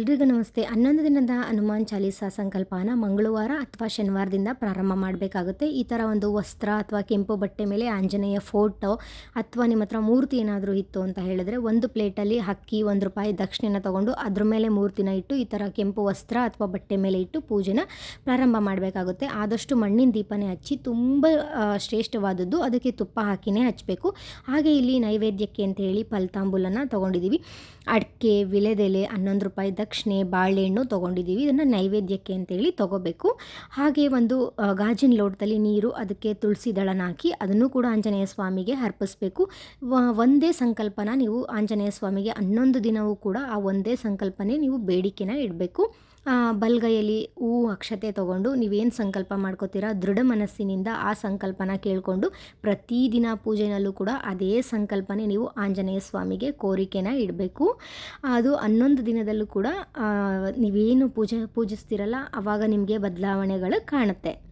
ಎಲ್ರಿಗೂ ನಮಸ್ತೆ. ಹನ್ನೊಂದು ದಿನದ ಹನುಮಾನ್ ಚಾಲೀಸಾ ಸಂಕಲ್ಪನ ಮಂಗಳವಾರ ಅಥವಾ ಶನಿವಾರದಿಂದ ಪ್ರಾರಂಭ ಮಾಡಬೇಕಾಗುತ್ತೆ. ಈ ಥರ ಒಂದು ವಸ್ತ್ರ ಅಥವಾ ಕೆಂಪು ಬಟ್ಟೆ ಮೇಲೆ ಆಂಜನೇಯ ಫೋಟೋ ಅಥವಾ ನಿಮ್ಮ ಹತ್ರ ಮೂರ್ತಿ ಏನಾದರೂ ಇತ್ತು ಅಂತ ಹೇಳಿದ್ರೆ ಒಂದು ಪ್ಲೇಟಲ್ಲಿ ಅಕ್ಕಿ ಒಂದು ರೂಪಾಯಿ ದಕ್ಷಿಣೆನ ತೊಗೊಂಡು ಅದ್ರ ಮೇಲೆ ಮೂರ್ತಿನ ಇಟ್ಟು ಈ ಥರ ಕೆಂಪು ವಸ್ತ್ರ ಅಥವಾ ಬಟ್ಟೆ ಮೇಲೆ ಇಟ್ಟು ಪೂಜೆನ ಪ್ರಾರಂಭ ಮಾಡಬೇಕಾಗುತ್ತೆ. ಆದಷ್ಟು ಮಣ್ಣಿನ ದೀಪನೇ ಹಚ್ಚಿ ತುಂಬ ಶ್ರೇಷ್ಠವಾದದ್ದು ಅದಕ್ಕೆ ತುಪ್ಪ ಹಾಕಿನೇ ಹಚ್ಚಬೇಕು. ಹಾಗೆ ಇಲ್ಲಿ ನೈವೇದ್ಯಕ್ಕೆ ಅಂತ ಹೇಳಿ ಫಲತಾಂಬೂಲನ ತೊಗೊಂಡಿದ್ದೀವಿ ಅಡಿಕೆ, ವಿಳೆದೆಲೆ ಹನ್ನೊಂದು ರೂಪಾಯಿ ದಕ್ಷಿಣೆ ಬಾಳೆಹಣ್ಣು ತೊಗೊಂಡಿದ್ದೀವಿ. ಇದನ್ನು ನೈವೇದ್ಯಕ್ಕೆ ಅಂತೇಳಿ ತೊಗೋಬೇಕು. ಹಾಗೆ ಒಂದು ಗಾಜಿನ ಲೋಟದಲ್ಲಿ ನೀರು, ಅದಕ್ಕೆ ತುಳಸಿ ದಳನ ಹಾಕಿ ಅದನ್ನು ಕೂಡ ಆಂಜನೇಯ ಸ್ವಾಮಿಗೆ ಅರ್ಪಿಸ್ಬೇಕು. ಒಂದೇ ಸಂಕಲ್ಪನ ನೀವು ಆಂಜನೇಯ ಸ್ವಾಮಿಗೆ ಹನ್ನೊಂದು ದಿನವೂ ಕೂಡ ಆ ಒಂದೇ ಸಂಕಲ್ಪನೆ ನೀವು ಬೇಡಿಕೆನ ಇಡಬೇಕು. ಬಲ್ಗೈಯಲ್ಲಿ ಹೂ ಅಕ್ಷತೆ ತಗೊಂಡು ನೀವೇನು ಸಂಕಲ್ಪ ಮಾಡ್ಕೋತೀರಾ ದೃಢ ಮನಸ್ಸಿನಿಂದ ಆ ಸಂಕಲ್ಪನ ಕೇಳಿಕೊಂಡು ಪ್ರತಿದಿನ ಪೂಜೆಯಲ್ಲೂ ಕೂಡ ಅದೇ ಸಂಕಲ್ಪನೆ ನೀವು ಆಂಜನೇಯ ಸ್ವಾಮಿಗೆ ಕೋರಿಕೆನ ಇಡಬೇಕು. ಅದು ಹನ್ನೊಂದು ದಿನದಲ್ಲೂ ಕೂಡ ನೀವೇನು ಪೂಜೆ ಪೂಜಿಸ್ತಿರಲ್ಲ ಆವಾಗ ನಿಮಗೆ ಬದಲಾವಣೆಗಳು ಕಾಣುತ್ತೆ.